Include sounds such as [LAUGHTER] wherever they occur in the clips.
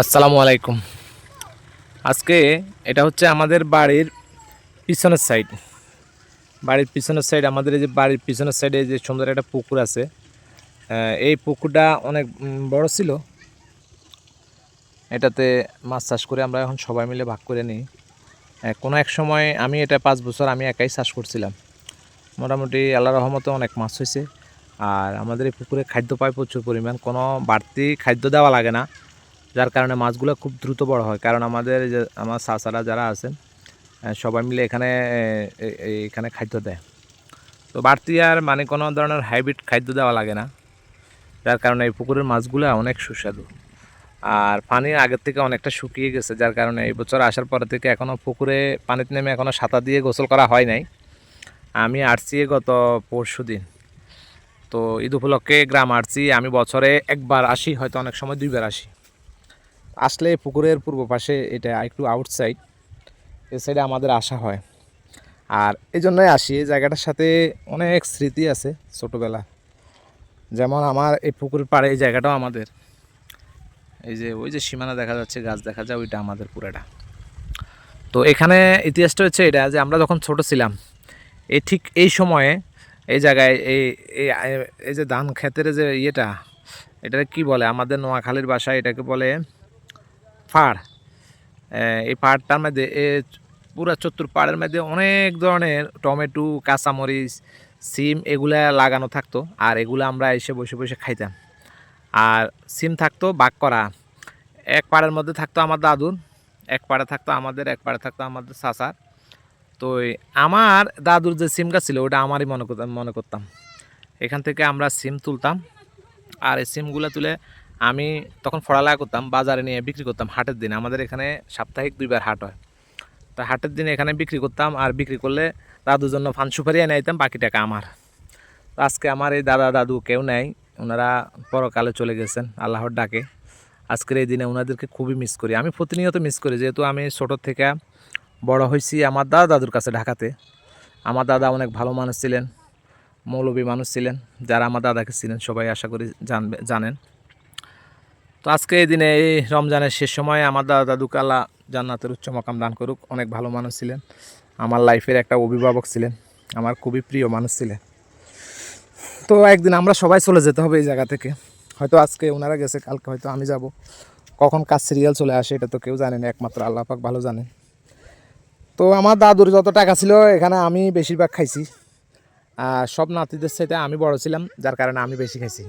আসসালামু আলাইকুম। আজকে এটা হচ্ছে আমাদের বাড়ির পিছনের সাইড বাড়ির পিছনের সাইড আমাদের এই যে বাড়ির পিছনের সাইডে যে সুন্দর একটা পুকুর আছে এই পুকুরটা অনেক বড় ছিল। এটাতে মাছ চাষ করে আমরা এখন সবাই মিলে ভাগ করে নিই। কোনো এক সময় আমি এটা পাঁচ বছর আমি একাই চাষ করছিলাম। মোটামুটি আল্লাহ রহমতে অনেক মাছ হয়েছে। আর আমাদের এই পুকুরে খাদ্য পায় প্রচুর পরিমাণ। কোনো বাড়তি খাদ্য দেওয়া লাগে না। যার কারণে মাছগুলো খুব দ্রুত বড় হয়। কারণ আমাদের যে, আমার চাচারা যারা আছেন সবাই মিলে এখানে এখানে খাদ্য দেয়। তো বাড়তি আর মানে কোনো ধরনের হাইব্রিড খাদ্য দেওয়া লাগে না। যার কারণে এই পুকুরের মাছগুলো অনেক সুস্বাদু। আর পানি আগের থেকে অনেকটা শুকিয়ে গেছে, যার কারণে এই বছর আসার পর থেকে এখনও পুকুরে পানিতে নেমে এখনও সাঁতার দিয়ে গোসল করা হয় নাই। আমি আসছি গত পরশু দিন। তো ঈদ উপলক্ষে গ্রাম আসছি, আমি বছরে একবার আসি, হয়তো অনেক সময় দুইবার আসি। আসলে পুকুরের পূর্ব পাশে এটা একটু আউটসাইড এই সাইডে আমাদের আসা হয়। আর এই জন্যই আসি, এই জায়গাটার সাথে অনেক স্মৃতি আছে ছোটোবেলা। যেমন আমার এই পুকুরের পাড়ে এই জায়গাটাও আমাদের। এই যে, ওই যে সীমানা দেখা যাচ্ছে, গাছ দেখা যায়, ওইটা আমাদের পুরাটা। তো এখানে ইতিহাসটা হচ্ছে এটা যে আমরা যখন ছোট ছিলাম এই ঠিক এই সময়ে এই জায়গায় এই এই যে ধান ক্ষেতের যে ইয়েটা এটা কি বলে? আমাদের নোয়াখালীর ভাষায় এটাকে বলে আহ, এই পাড়টার মধ্যে পুরো চত্বর পাড়ের মধ্যে অনেক ধরনের টমেটো কাঁচামরিচ সিম এগুলা লাগানো থাকতো আর এগুলো আমরা এসে বসে বসে খাইতাম। আর সিম থাকতো বাক করা। এক পাড়ের মধ্যে থাকতো আমার দাদুর এক পাড়ে থাকতো আমাদের এক পাড়ে থাকতো আমাদের চাচার। তো আমার দাদুর যে সিম গাছ ছিল ওটা আমারই মনে করতাম মনে করতাম। এখান থেকে আমরা সিম তুলতাম আর এই সিমগুলো তুলে আমি তখন পড়ালেখা করতাম, বাজারে নিয়ে বিক্রি করতাম হাটের দিনে। আমাদের এখানে সাপ্তাহিক দুইবার হাট হয়। তো হাটের দিনে এখানে বিক্রি করতাম আর বিক্রি করলে দাদুর জন্য ফান সুপারি এনে দিতাম, বাকি টাকা আমার। তো আজকে আমার এই দাদা দাদু কেউ নেই, ওনারা পরকালে চলে গেছেন, আল্লাহর ডাকে। আজকের এই দিনে ওনাদেরকে খুবই মিস করি। আমি প্রতিনিয়ত মিস করি, যেহেতু আমি ছোটোর থেকে বড় হয়েছি আমার দাদা দাদুর কাছে ঢাকাতে। আমার দাদা অনেক ভালো মানুষ ছিলেন মৌলবী মানুষ ছিলেন, যারা আমার দাদাকে ছিলেন সবাই আশা করি জানবে, জানেন। তো আজকে এই দিনে এই রমজানের শেষ সময়ে আমার দাদা দাদুকে আল্লাহ জান্নাতের উচ্চ মকাম দান করুক। অনেক ভালো মানুষ ছিলেন। আমার লাইফের একটা অভিভাবক ছিলেন। আমার খুবই প্রিয় মানুষ ছিলেন। তো একদিন আমরা সবাই চলে যেতে হবে এই জায়গা থেকে। হয়তো আজকে ওনারা গেছে, কালকে হয়তো আমি যাব। কখন কাজ সিরিয়াল চলে আসে এটা তো কেউ জানে না, একমাত্র আল্লাহ পাক ভালো জানেন। তো আমার দাদুর যত টাকা ছিল, এখানে আমি বেশিরভাগ খাইছি। আর সব নাতিদের সাথে আমি বড় ছিলাম, যার কারণে আমি বেশি খাইছি।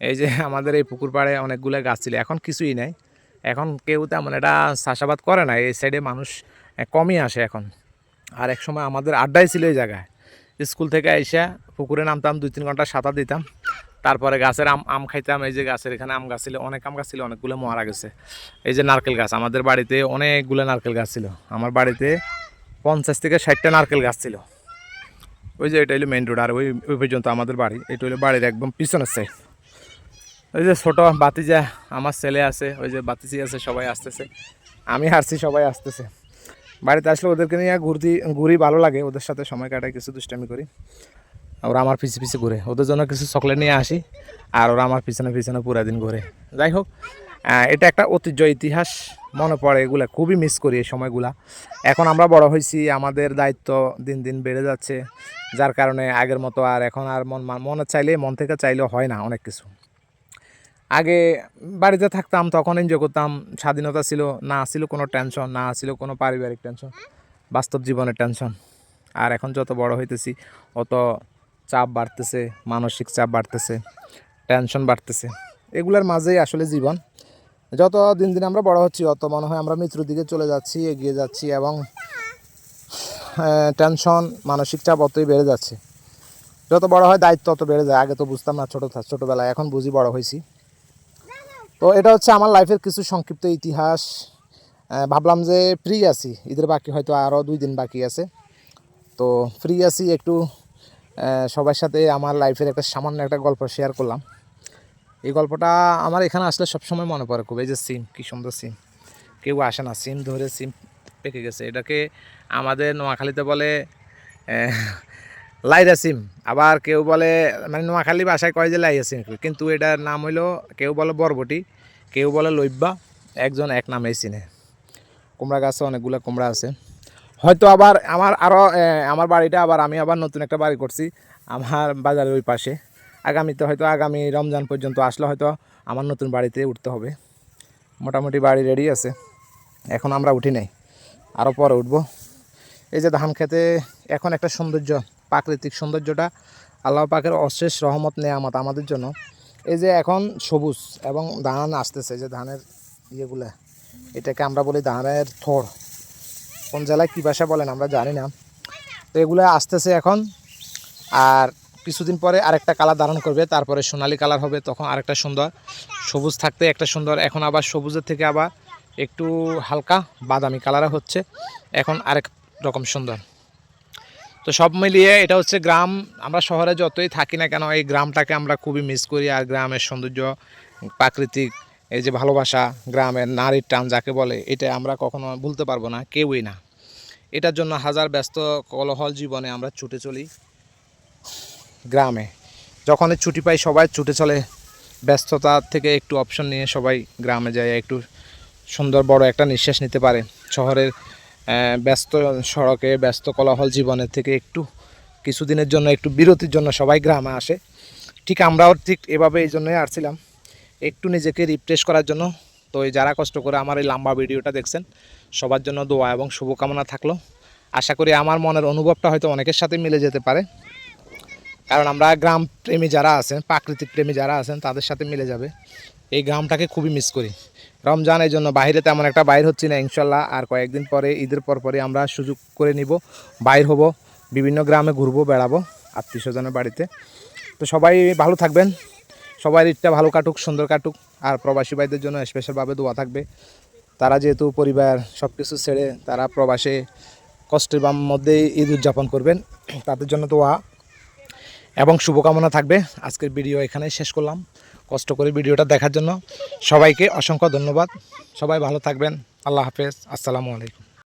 এই যে [LAUGHS] আমাদের এই পুকুর পাড়ে অনেকগুলো গাছ ছিল, এখন কিছুই নাই। এখন কেউ তেমন এটা চাষাবাদ করে না, এই সাইডে মানুষ কমই আসে এখন। আর এক সময় আমাদের আড্ডাই ছিল এই জায়গায়। স্কুল থেকে এসে পুকুরে নামতাম, দুই তিন ঘণ্টা সাঁতার দিতাম। তারপরে গাছের আম আম খাইতাম, এই যে গাছের এখানে আম গাছ ছিল, অনেক আম গাছ ছিল, অনেকগুলো মারা গেছে। এই যে নারকেল গাছ, আমাদের বাড়িতে অনেকগুলো নারকেল গাছ ছিল। আমার বাড়িতে পঞ্চাশ থেকে ষাটটা নারকেল গাছ ছিল। ওই যে এটা হলো মেন রোড আর ওই ওই পর্যন্ত আমাদের বাড়ি, এটা হলো বাড়ির একদম পিছনের সাইড ওই যে ছোট বাতিজা আমার ছেলে আছে, ওই যে বাতিজি আছে, সবাই আসতেছে। আমি হারছি, সবাই আসতেছে। বাড়িতে আসলে ওদেরকে নিয়ে ঘুরতি, ঘুরি ভালো লাগে, ওদের সাথে সময় কাটাই, কিছু দুষ্টামি করি। ওরা আমার পিছে পিছে ঘুরে, ওদের জন্য কিছু চকলেট নিয়ে আসি, আর ওরা আমার পিছনে পিছনে পুরো দিন ঘুরে। যাই হোক এটা একটা ঐতিহ্য, ইতিহাস, মনে পড়ে এগুলা, খুবই মিস করি এই সময়গুলা। এখন আমরা বড় হয়েছি, আমাদের দায়িত্ব দিন দিন বেড়ে যাচ্ছে, যার কারণে আগের মতো আর এখন আর মন মনে চাইলে, মন থেকে চাইলেও হয় না অনেক কিছু। আগে বাড়িতে থাকতাম, তখন এনজয় করতাম। স্বাধীনতা ছিল, না ছিল কোনো টেনশন না ছিল কোনো পারিবারিক টেনশন বাস্তব জীবনের টেনশন আর এখন যত বড় হইতেছি, অত চাপ বাড়তেছে, মানসিক চাপ বাড়তেছে টেনশন বাড়তেছে। এগুলোর মাঝেই আসলে জীবন। যত দিন দিন আমরা বড় হচ্ছি, অত মনে হয় আমরা মৃত্যুর দিকে চলে যাচ্ছি, এগিয়ে যাচ্ছি এবং টেনশন মানসিক চাপ অতই বেড়ে যাচ্ছে। যত বড় হয়, দায়িত্ব অত বেড়ে যায়। আগে তো বুঝতাম না, ছোটো ছোটোবেলায়, এখন বুঝি বড় হয়েছি তো এটা হচ্ছে আমার লাইফের কিছু সংক্ষিপ্ত ইতিহাস। ভাবলাম যে ফ্রি আছি, ঈদের বাকি হয়তো আরও দুই দিন বাকি আছে। তো ফ্রি আছি একটু সবার সাথে আমার লাইফের একটা সামান্য একটা গল্প শেয়ার করলাম। এই গল্পটা আমার এখানে আসলে সবসময় মনে পড়ে খুব, এই যে সিম, কী সুন্দর সিম। কেউ আসে না, সিম ধরে সিম পেকে গেছে। এটাকে আমাদের নোয়াখালীতে বলে লাইরা সিম। আবার কেউ বলে মানে নোয়াখালী ভাষায় কয় যে লাইরা সিম। কিন্তু এটার নাম হইল, কেউ বলে বরবটি। কেউ বলে লইব্বা একজন এক নামেই চিনে। কুমড়া গাছে অনেকগুলো কুমড়া আছে। হয়তো আবার আমার আরও আমার বাড়িটা আবার আমি আবার নতুন একটা বাড়ি করছি, আমার বাজারের ওই পাশে। আগামীতে হয়তো আগামী রমজান পর্যন্ত আসলে হয়তো আমার নতুন বাড়িতে উঠতে হবে। মোটামুটি বাড়ি রেডি আছে। এখন আমরা উঠি নাই আরও পরে উঠবো। এই যে ধান খেতে, এখন একটা সৌন্দর্য, প্রাকৃতিক সৌন্দর্যটা, আল্লাহ পাকের অশেষ রহমত, নেয়ামত আমাদের জন্য। এই যে এখন সবুজ এবং ধান আসতেছে যে ধানের ইয়েগুলা, এটাকে আমরা বলি ধানের থোড়। কোন জেলায় কী ভাষা বলেন আমরা জানি না। তো এগুলো আসতেছে এখন, আর কিছুদিন পরে আরেকটা কালার ধারণ করবে, তারপরে সোনালী কালার হবে, তখন আরেকটা সুন্দর। সবুজ থাকতে একটা সুন্দর, এখন আবার সবুজের থেকে আবার একটু হালকা বাদামি কালারে হচ্ছে, এখন আরেক রকম সুন্দর। তো সব মিলিয়ে এটা হচ্ছে গ্রাম। আমরা শহরে যতই থাকি না কেন, এই গ্রামটাকে আমরা খুবই মিস করি। আর গ্রামের সৌন্দর্য, প্রাকৃতিক, এই যে ভালোবাসা, গ্রামের নারীর টান যাকে বলে, এটা আমরা কখনো ভুলতে পারব না, কেউই না। এটার জন্য হাজার ব্যস্ত কলহল জীবনে আমরা ছুটে চলি গ্রামে। যখনই ছুটি পাই, সবাই ছুটে চলে। ব্যস্ততা থেকে একটু অপশন নিয়ে সবাই গ্রামে যায়, একটু সুন্দর বড় একটা নিঃশ্বাস নিতে পারে। শহরের ব্যস্ত সড়কে, ব্যস্ত কোলাহল জীবনের থেকে একটু কিছুদিনের জন্য, একটু বিরতির জন্য সবাই গ্রামে আসে। ঠিক আমরাও ঠিক এভাবে এই জন্যই আসছিলাম। একটু নিজেকে রিফ্রেশ করার জন্য। তো এই যারা কষ্ট করে আমার এই লম্বা ভিডিওটা দেখছেন, সবার জন্য দোয়া এবং শুভকামনা থাকল। আশা করি আমার মনের অনুভবটা হয়তো অনেকের সাথে মিলে যেতে পারে। কারণ আমরা গ্রাম প্রেমী যারা আছেন, প্রাকৃতিক প্রেমী যারা আছেন, তাদের সাথে মিলে যাবে। এই গ্রামটাকে খুবই মিস করি। রমজান এই জন্য বাইরে তেমন একটা বাইর হচ্ছি না, ইনশাল্লাহ। আর কয়েকদিন পরে, ঈদের পর পরে আমরা সুযোগ করে নিব, বাইর হব, বিভিন্ন গ্রামে ঘুরবো, বেড়াবো আত্মীয় স্বজনের বাড়িতে। তো সবাই ভালো থাকবেন, সবাই ঈদটা ভালো কাটুক, সুন্দর কাটুক, আর প্রবাসী ভাইদের জন্য স্পেশালভাবে দোয়া থাকবে। তারা যেহেতু পরিবার সব কিছু ছেড়ে তারা প্রবাসে কষ্টের মধ্যেই ঈদ উদযাপন করবেন, তাদের জন্য দোয়া। এবং শুভকামনা থাকবে। আজকের ভিডিও এখানেই শেষ করলাম। কষ্ট করে ভিডিওটা দেখার জন্য সবাইকে অসংখ্য ধন্যবাদ। সবাই ভালো থাকবেন। আল্লাহ হাফেজ। আসসালামু আলাইকুম।